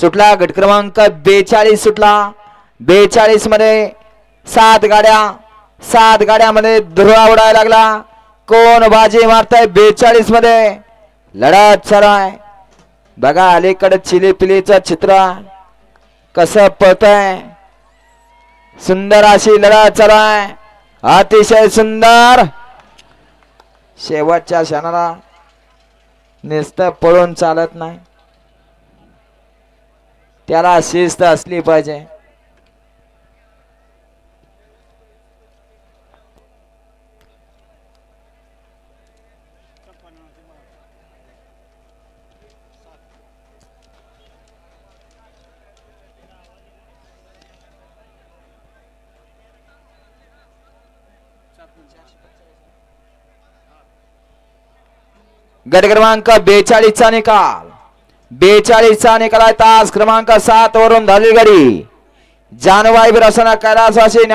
सुटला गट क्रमांक बेचाळीस सुटला. बेचाळीसमध्ये सात गाड्या सात गाड्यामध्ये धुरा उडायला लागला. कोण बाजी मारताय बेचाळीसमध्ये? लढत चालू आहे. बघा अलीकडे चिली पिलीचं चित्र. कसं पळतंय? सुंदर अशी लढत चालू आहे. अतिशय सुंदर. शेवटच्या क्षणाला नुसतं पळून चालत नाही. त्याला शिस्त असली पाहिजे. गट क्रमांक बेचाळीसचा निकाल. बेचाळीसचा निकालाय तास क्रमांक सात वरून झाली गाडी जानवाई बिरासना कैलासवासी ज्ञान